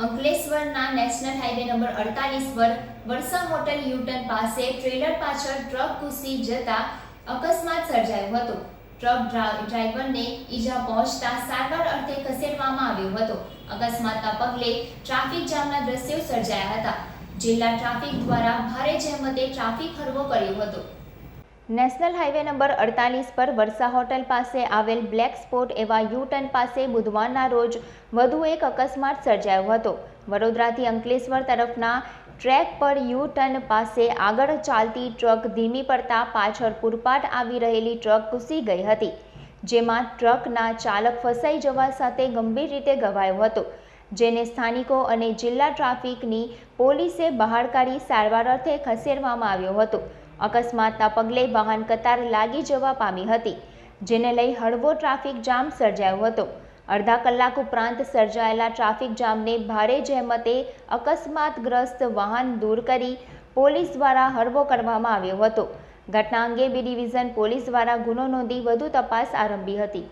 અંકલેશ્વરના national highway number અડતાલીસ પર વરસા હોટલ યુટર્ન પાસે ટ્રેલર પાછળ ટ્રક ઘૂસી જતા અકસ્માત સર્જાયો હતો. ટ્રક ડ્રા- ડ્રાઈવરને ઈજા પહોંચતા સારવાર અર્થે ખસેડવામાં આવ્યો હતો. અકસ્માતના પગલે ટ્રાફિક જામના દ્રશ્યો સર્જાયા હતા. જિલ્લા ટ્રાફિક દ્વારા ભારે જહેમતે ટ્રાફિક હરવો કર્યો હતો. નેશનલ હાઈવે નંબર અડતાલીસ પર વરસા હોટલ પાસે આવેલ બ્લેક સ્પોટ એવા યુ ટર્ન પાસે બુધવારના રોજ વધુ એક અકસ્માત સર્જાયો હતો. વડોદરાથી અંકલેશ્વર તરફના ટ્રેક પર યુ પાસે આગળ ચાલતી ટ્રક ધીમી પડતા પાછળ પૂરપાટ આવી રહેલી ટ્રક ઘૂસી ગઈ હતી, જેમાં ટ્રકના ચાલક ફસાઈ જવા સાથે ગંભીર રીતે ઘવાયો હતો. જેને સ્થાનિકો અને જિલ્લા ટ્રાફિકની પોલીસે બહાર કાઢી સારવાર અર્થે ખસેડવામાં આવ્યો હતો. અકસ્માતના પગલે વાહન કતાર લાગી જવા પામી હતી, જેને લઈ હળવો ટ્રાફિક જામ સર્જાયો હતો. અડધા કલાક ઉપરાંત સર્જાયેલા ટ્રાફિક જામને ભારે જહેમતે અકસ્માતગ્રસ્ત વાહન દૂર કરી પોલીસ દ્વારા હળવો કરવામાં આવ્યો હતો. ઘટના અંગે બી ડિવિઝન પોલીસ દ્વારા ગુનો નોંધી વધુ તપાસ આરંભી હતી.